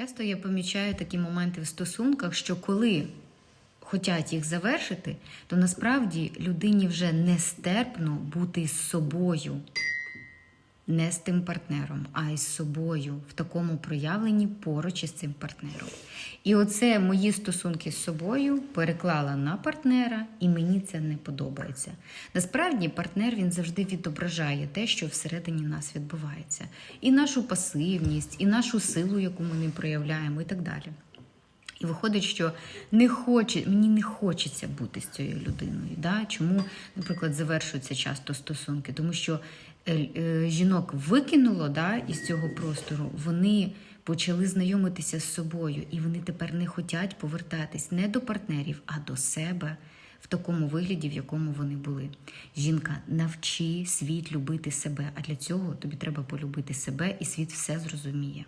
Часто я помічаю такі моменти в стосунках, що коли хочуть їх завершити, то насправді людині вже нестерпно бути з собою, не з тим партнером, а із собою в такому проявленні поруч із цим партнером. І оце мої стосунки з собою переклала на партнера, і мені це не подобається. Насправді, партнер він завжди відображає те, що всередині нас відбувається, і нашу пасивність, і нашу силу, яку ми не проявляємо, і так далі. І виходить, що не хоче, мені не хочеться бути з цією людиною. Да? Чому, наприклад, завершуються часто стосунки? Тому що жінок викинуло да, із цього простору, вони почали знайомитися з собою, і вони тепер не хочуть повертатись не до партнерів, а до себе в такому вигляді, в якому вони були. Жінка, навчи світ любити себе, а для цього тобі треба полюбити себе, і світ все зрозуміє.